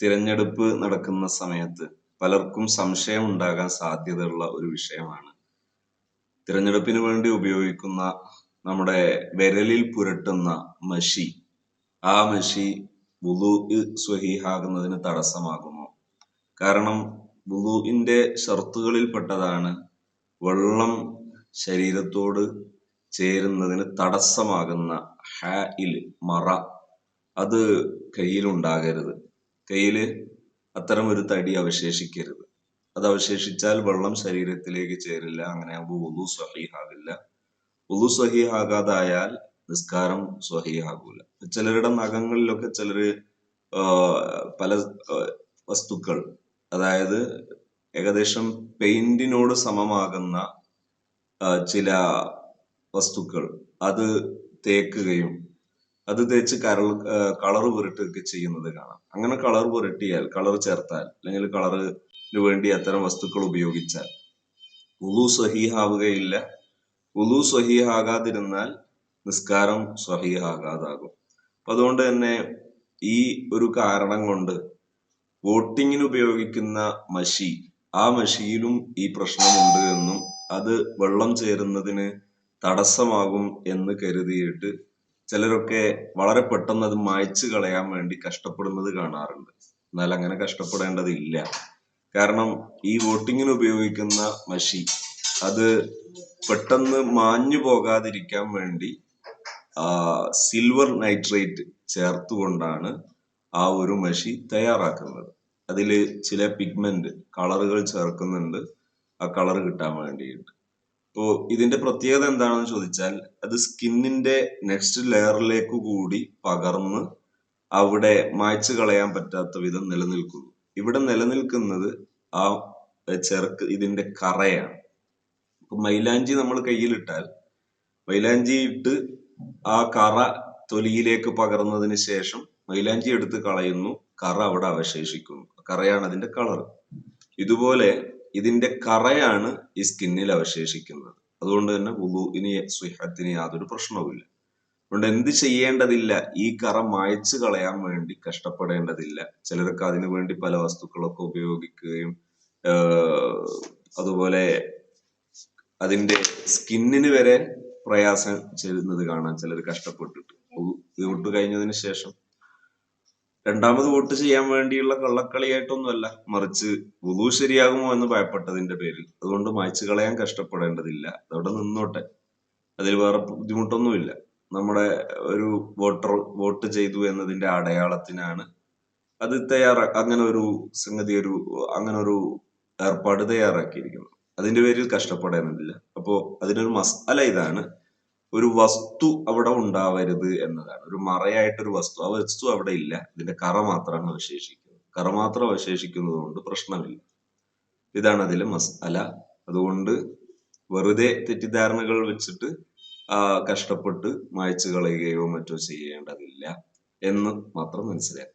തിരഞ്ഞെടുപ്പ് നടക്കുന്ന സമയത്ത് പലർക്കും സംശയം ഉണ്ടാകാൻ സാധ്യതയുള്ള ഒരു വിഷയമാണ്. തിരഞ്ഞെടുപ്പിന് വേണ്ടി ഉപയോഗിക്കുന്ന നമ്മുടെ വിരലിൽ പുരട്ടുന്ന മഷി. ആ മഷി വുളു സ്വഹീഹാകുന്നതിന് തടസ്സമാകുമോ കാരണം വുളുവിന്റെ ഷർത്തുകളിൽപ്പെട്ടതാണ് വെള്ളം ശരീരത്തോട് ചേരുന്നതിന് തടസ്സമാകുന്ന ഹാ ഇൽ മറ. അത് കയ്യിലുണ്ടാകരുത്. കയ്യിൽ അത്തരം ഒരു തടി അവശേഷിക്കരുത്. അത് അവശേഷിച്ചാൽ വെള്ളം ശരീരത്തിലേക്ക് ചേരില്ല അങ്ങനെ ആകുമ്പോൾ ഉളു സ്വഹീഹാകില്ല ഉളു സ്വഹീഹാകാതായാൽ നിസ്കാരം സ്വഹീഹാകൂല. ചിലരുടെ നഖങ്ങളിലൊക്കെ ചിലര് പല വസ്തുക്കൾ അതായത് ഏകദേശം പെയിന്റിനോട് സമമാകുന്ന ചില വസ്തുക്കൾ അത് തേക്കുകയും അത് തേച്ച് കരൾ കളർ പുരട്ടുകയൊക്കെ ചെയ്യുന്നത് കാണാം. അങ്ങനെ കളർ പുരട്ടിയാൽ കളർ ചേർത്താൽ അല്ലെങ്കിൽ കളറിന് വേണ്ടി അത്തരം വസ്തുക്കൾ ഉപയോഗിച്ചാൽ ഉളു സ്വഹീഹാവുകയില്ല. ഉളു സ്വഹീഹാകാതിരുന്നാൽ നിസ്കാരം സ്വഹീഹാകാതാകും. അപ്പൊ അതുകൊണ്ട് തന്നെ ഈ ഒരു കാരണം കൊണ്ട് വോട്ടിങ്ങിന് ഉപയോഗിക്കുന്ന മഷി ആ മഷിയിലും ഈ പ്രശ്നമുണ്ട് എന്നും അത് വെള്ളം ചേരുന്നതിന് തടസ്സമാകും എന്ന് കരുതിയിട്ട് ചിലരൊക്കെ വളരെ പെട്ടെന്ന് അത് മായ്ച്ചു കളയാൻ വേണ്ടി കഷ്ടപ്പെടുന്നത് കാണാറുണ്ട്. എന്നാൽ അങ്ങനെ കഷ്ടപ്പെടേണ്ടതില്ല. കാരണം ഈ വോട്ടിങ്ങിന് ഉപയോഗിക്കുന്ന മഷി അത് പെട്ടെന്ന് മാഞ്ഞു പോകാതിരിക്കാൻ വേണ്ടി സിൽവർ നൈട്രേറ്റ് ചേർത്തുകൊണ്ടാണ് ആ ഒരു മഷി തയ്യാറാക്കുന്നത്. അതിൽ ചില പിഗ്മെന്റ് കളറുകൾ ചേർക്കുന്നുണ്ട്. ആ കളർ കിട്ടാൻ വേണ്ടിയിട്ട്. അപ്പോ ഇതിന്റെ പ്രത്യേകത എന്താണെന്ന് ചോദിച്ചാൽ അത് സ്കിന്നിന്റെ നെക്സ്റ്റ് ലെയറിലേക്ക് കൂടി പകർന്ന് അവിടെ മായ്ച്ചു കളയാൻ പറ്റാത്ത വിധം നിലനിൽക്കുന്നു. ഇവിടെ നിലനിൽക്കുന്നത് ആ ചെറുക്ക് ഇതിന്റെ കറയാണ്. ഇപ്പൊ മൈലാഞ്ചി നമ്മൾ കയ്യിലിട്ടാൽ മൈലാഞ്ചി ഇട്ട് ആ കറ തൊലിയിലേക്ക് പകർന്നതിന് ശേഷം മൈലാഞ്ചി എടുത്ത് കളയുന്നു. കറ അവിടെ അവശേഷിക്കുന്നു. കറയാണ് അതിന്റെ കളർ ഇതുപോലെ ഇതിന്റെ കറയാണ് ഈ സ്കിന്നിൽ അവശേഷിക്കുന്നത്. അതുകൊണ്ട് തന്നെ വുളുവിന് സുഹത്തിന് യാതൊരു പ്രശ്നവുമില്ല. അതുകൊണ്ട് എന്ത് ചെയ്യേണ്ടതില്ല? ഈ കറ മായച്ചു കളയാൻ വേണ്ടി കഷ്ടപ്പെടേണ്ടതില്ല. ചിലർക്ക് അതിനു വേണ്ടി പല വസ്തുക്കളൊക്കെ ഉപയോഗിക്കുകയും അതുപോലെ അതിന്റെ സ്കിന്നിന് വരെ പ്രയാസം ചെയ്യുന്നത് കാണാൻ ചിലർ കഷ്ടപ്പെട്ടിട്ട്. ഇത് വിട്ടു കഴിഞ്ഞതിന് ശേഷം രണ്ടാമത് വോട്ട് ചെയ്യാൻ വേണ്ടിയുള്ള കള്ളക്കളിയായിട്ടൊന്നുമല്ല മറിച്ച് വുളു ശരിയാകുമോ എന്ന് ഭയപ്പെട്ടതിന്റെ പേരിൽ. അതുകൊണ്ട് മായ്ച്ചു കളയാൻ കഷ്ടപ്പെടേണ്ടതില്ല. അതവിടെ നിന്നോട്ടെ. അതിൽ വേറെ ബുദ്ധിമുട്ടൊന്നുമില്ല. നമ്മുടെ ഒരു വോട്ടർ വോട്ട് ചെയ്തു എന്നതിന്റെ അടയാളത്തിനാണ് അത് തയ്യാറാ അങ്ങനെ ഒരു സംഗതി ഒരു അങ്ങനെ ഒരു ഏർപ്പാട് തയ്യാറാക്കിയിരിക്കുന്നത്. അതിന്റെ പേരിൽ കഷ്ടപ്പെടേണ്ടതില്ല. അപ്പോ അതിനൊരു മസാല ഇതാണ് ഒരു വസ്തു അവിടെ ഉണ്ടാവരുത് എന്നതാണ്. ഒരു മറയായിട്ടൊരു വസ്തു ആ വസ്തു അവിടെ ഇല്ല. ഇതിന്റെ കറ മാത്രമാണ് അവശേഷിക്കുന്നത്. കറ മാത്രം അവശേഷിക്കുന്നത് കൊണ്ട് പ്രശ്നമില്ല. ഇതാണ് അതിലെ മസാല. അതുകൊണ്ട് വെറുതെ തെറ്റിദ്ധാരണകൾ വെച്ചിട്ട് കഷ്ടപ്പെട്ട് മായ്ച്ചു കളയുകയോ മറ്റോ ചെയ്യേണ്ടതില്ല എന്ന് മാത്രം മനസ്സിലാക്കുക.